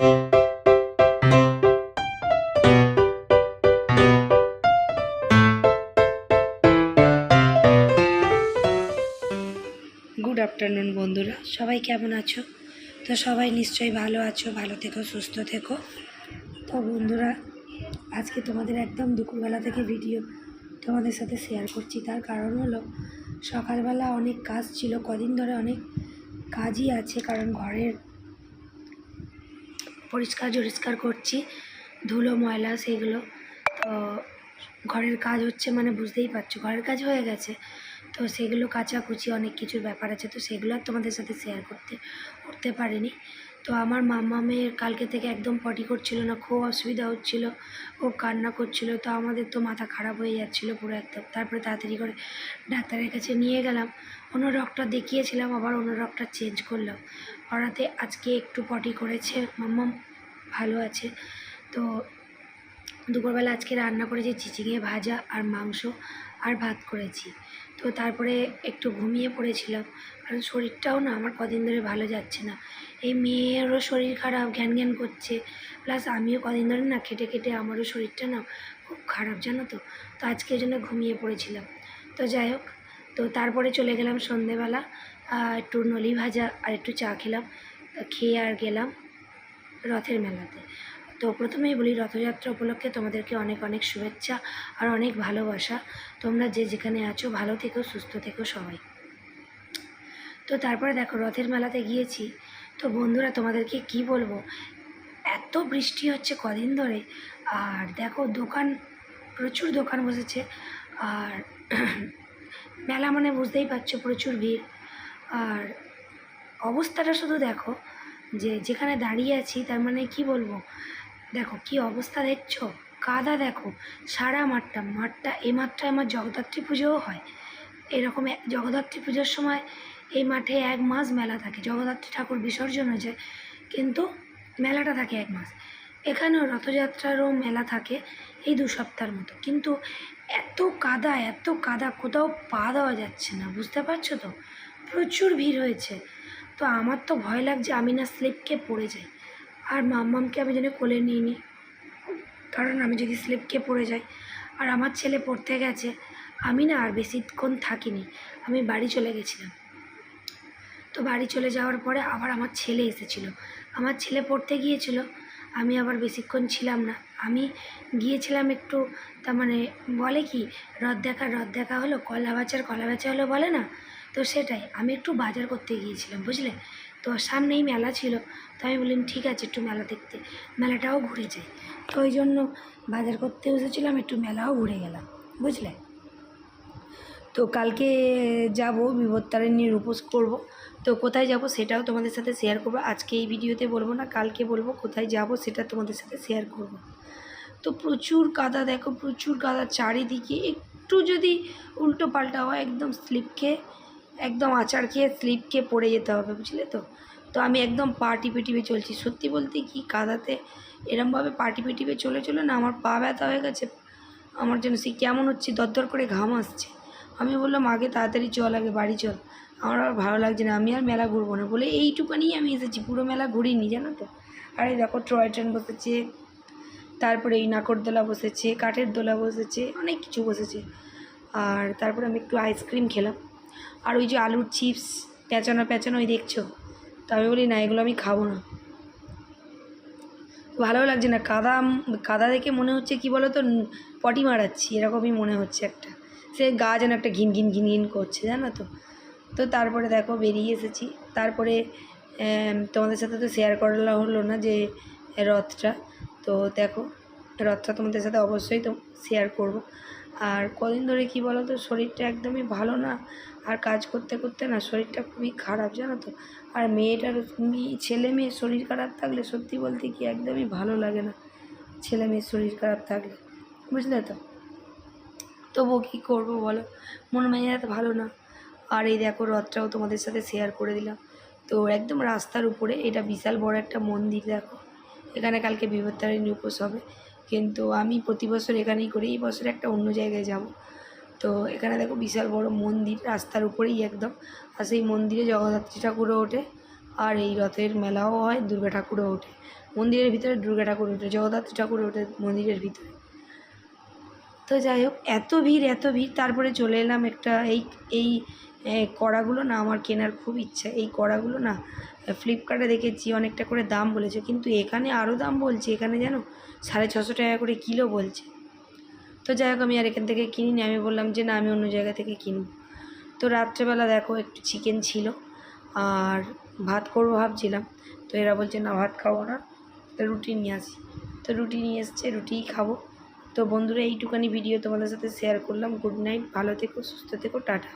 Good afternoon বন্ধুরা। সবাই কেমন আছো? তো সবাই নিশ্চয়ই ভালো আছো, ভালো থেকো, সুস্থ থেকো। তো বন্ধুরা, আজকে তোমাদের একদম দুপুরবেলা থেকে ভিডিও তোমাদের সাথে শেয়ার করছি। তার কারণ হলো, সকালবেলা অনেক কাজ ছিল, কদিন ধরে অনেক কাজই আছে, কারণ ঘরের পরিষ্কার জরিষ্কার করছি, ধুলো, ময়লা সেইগুলো তো ঘরের কাজ হচ্ছে মানে বুঝতেই পারছ, ঘরের কাজ হয়ে গেছে। তো সেগুলো কাচাকুচি অনেক কিছুর ব্যাপার আছে, তো সেগুলো আর তোমাদের সাথে শেয়ার করতে করতে পারিনি। তো আমার মাম্মা মেয়ের কালকে থেকে একদম পটি করছিল না, খুব অসুবিধা হচ্ছিল ও কান্না করছিল, তো আমাদের তো মাথা খারাপ হয়ে যাচ্ছিল পুরো একদম। তারপরে তাড়াতাড়ি করে ডাক্তারের কাছে নিয়ে গেলাম, অন্য ডক্টর দেখিয়েছিলাম, আবার অন্য ডক্টর চেঞ্জ করলাম ওরাতে আজকে একটু পটি করেছে মাম্মা ভালো আছে, তো দুপুরবেলা আজকে রান্না করেছি চিচিঙে ভাজা আর মাংস আর ভাত করেছি। তো তারপরে একটু ঘুমিয়ে পড়েছিলাম। কারণ শরীরটাও না আমার কদিন ধরে ভালো যাচ্ছে না। এই মেয়েরও শরীর খারাপ, ঘ্যান ঘ্যান করছে। প্লাস আমিও কদিন ধরে না খেটে খেটে আমারও শরীরটা না খুব খারাপ, জানো তো? তো আজকে জন্য ঘুমিয়ে পড়েছিলাম। তো যাই হোক, তো তারপরে চলে গেলাম সন্ধেবেলা। একটু নলি ভাজা আর একটু চা খেলাম। খেয়ে আর গেলাম রথের মেলাতে। তো প্রথমেই বলি রথযাত্রা উপলক্ষে তোমাদেরকে অনেক অনেক শুভেচ্ছা আর অনেক ভালোবাসা। তোমরা যে যেখানে আছো, ভালো থেকো, সুস্থ থেকো সবাই। তো তারপরে দেখো, রথের মেলাতে গিয়েছি। তো বন্ধুরা, তোমাদেরকে কি বলব? এত বৃষ্টি হচ্ছে কদিন ধরে। আর দেখো, দোকান, প্রচুর দোকান বসেছে। আর মেলা মানে বুঝতেই পারছ, প্রচুর ভিড়। আর অবস্থাটা শুধু দেখো, যে যেখানে দাঁড়িয়ে আছি, তার মানে কি বলব? দেখো কি অবস্থা দেখছ? কাদা দেখো। সারা মাঠটা মাঠটা এই মাঠটায় আমার জগদ্ধাত্রী পুজোও হয়। এরকম জগদ্ধাত্রী পুজোর সময় এই মাঠে এক মাস মেলা থাকে। জগদ্ধাত্রী ঠাকুর বিসর্জন হয়ে যায় কিন্তু মেলাটা থাকে এক মাস। এখানেও রথযাত্রারও মেলা থাকে এই দু সপ্তাহের মতো। কিন্তু এত কাদা এত কাদা, কোথাও পা দেওয়া যাচ্ছে না, বুঝতে পারছ তো? প্রচুর ভিড় হয়েছে। তো আমার তো ভয় লাগছে আমি না স্লিপকে পড়ে যাই। আর মাম্মামকে আমি যেন কোলে নিয়ে নিই। কারণ আমি যদি স্লিপ খেয়ে পড়ে যাই আর আমার ছেলে পড়তে গেছে, আমি না আর বেশিক্ষণ থাকিনি, আমি বাড়ি চলে গেছিলাম। তো বাড়ি চলে যাওয়ার পরে আবার আমার ছেলে এসেছিল। আমার ছেলে পড়তে গিয়েছিল, আমি আবার বেশিক্ষণ ছিলাম না। আমি গিয়েছিলাম একটু, তার মানে বলে কি, রথ দেখা রথ দেখা হলো, কলা বাচার কলা বেচা হলো বলে না? তো সেটাই, আমি একটু বাজার করতে গিয়েছিলাম, বুঝলে? তো সামনেই মেলা ছিল, তো আমি বললাম, ঠিক আছে একটু মেলা দেখতে। মেলাটাও ঘুরে যাই। তো ওই জন্য বাজার করতে এসেছিলাম একটু মেলাও ঘুরে গেলাম, বুঝলে? তো কালকে যাব বিপত্তারিণীর উপোস করব। তো কোথায় যাব সেটাও তোমাদের সাথে শেয়ার করব। আজকে এই ভিডিওতে বলব না, কালকে বলব কোথায় যাব সেটা তোমাদের সাথে শেয়ার করব। তো প্রচুর কাদা দেখো, প্রচুর কাদা চারিদিকে একটু যদি উল্টো পাল্টা হয়, একদম স্লিপ খেয়ে একদম আচার খেয়ে, স্লিপ খেয়ে পড়ে যেতে হবে, বুঝলে তো? তো আমি একদম পা টিপে টিপে চলছি। সত্যি বলতে কি কাদাতে এরমভাবে পা টিপে টিপে চলে চলে না আমার পা ব্যথা হয়ে গেছে। আমার জন্য সে কেমন হচ্ছে, দরদর করে ঘাম আসছে। আমি বললাম, আগে তাড়াতাড়ি চল, আগে বাড়ি চল। আমার আর ভালো লাগছে না, আমি আর মেলা ঘুরবো না। বলে এইটুকানি আমি এসেছি, পুরো মেলা ঘুরিনি, জানো তো? আর এই দেখো টয় ট্রেন বসেছে, তারপরে এই নাকরদোলা বসেছে, কাঠের দোলা বসেছে, অনেক কিছু বসেছে। আর তারপরে আমি একটু আইসক্রিম খেলাম। আর ওই যে আলুর চিপস, পেঁচানো পেঁচানো ওই দেখছ? তো আমি বলি, না, এগুলো আমি খাব না। ভালো লাগছে না। কাদা কাদা দেখে মনে হচ্ছে কি বলো তো পটি মারাচ্ছি, এরকমই মনে হচ্ছে একটা। সে গা যেন একটা ঘিন ঘিন ঘিন ঘিন করছে, জানো তো? তো তারপরে দেখো, বেরিয়ে এসেছি। তারপরে তোমাদের সাথে তো শেয়ার করা হলো না যে, রথটা। তো দেখো, রথটা তোমাদের সাথে অবশ্যই তো শেয়ার করব। আর কদিন ধরে কি বলো তো শরীরটা একদমই ভালো না। আর কাজ করতে করতে না শরীরটা খুবই খারাপ, জানো তো? আর মেয়েটার মেয়ে ছেলে মেয়ের শরীর খারাপ থাকলে সত্যি বলতে কি একদমই ভালো লাগে না। ছেলে মেয়ের শরীর খারাপ থাকলে, বুঝলে তো? তবুও কী করব বলো? মন মেজাজ ভালো না। আর এই দেখো রথটাও তোমাদের সাথে শেয়ার করে দিলাম। তো একদম রাস্তার উপরে, এটা বিশাল বড় একটা মন্দির দেখো। এখানে কালকে বিপত্তারিণী উপোস হবে। কিন্তু আমি প্রতি বছর এখানেই করি, এই বছর একটা অন্য জায়গায় যাব। তো এখানে দেখো বিশাল বড় মন্দির, রাস্তার উপরেই একদম। আর সেই মন্দিরে জগদ্ধাত্রী ঠাকুরও ওঠে, আর এই রথের মেলাও হয়, দুর্গা ঠাকুরও ওঠে। মন্দিরের ভিতরে দুর্গা ঠাকুর ওঠে জগদ্ধাত্রী ঠাকুর ওঠে মন্দিরের ভিতরে। তো যাই হোক, এত ভিড় এত ভিড়, তারপরে চলে এলাম একটা এই এই কড়াগুলো না আমার কেনার খুব ইচ্ছা। এই কড়াগুলো না ফ্লিপকার্টে দেখেছি, অনেকটা করে দাম বলেছে। কিন্তু এখানে আরও দাম বলছে, এখানে যেন সাড়ে ছশো টাকা করে কিলো বলছে। তো যাই হোক, আমি আর এখান থেকে কিনিনি। আমি বললাম যে, না, আমি অন্য জায়গা থেকে কিনবো। তো রাত্রেবেলা দেখো, একটু চিকেন ছিল আর ভাত করব ভাবছিলাম। তো এরা বলছে, না, ভাত খাব না, তো রুটি নিয়ে আসি। তো রুটি নিয়ে এসছে, রুটিই খাব। তো বন্ধুরা, এইটুকানি ভিডিও তোমাদের সাথে শেয়ার করলাম। গুড নাইট ভালো থেকো, সুস্থ থেকো, টাটা।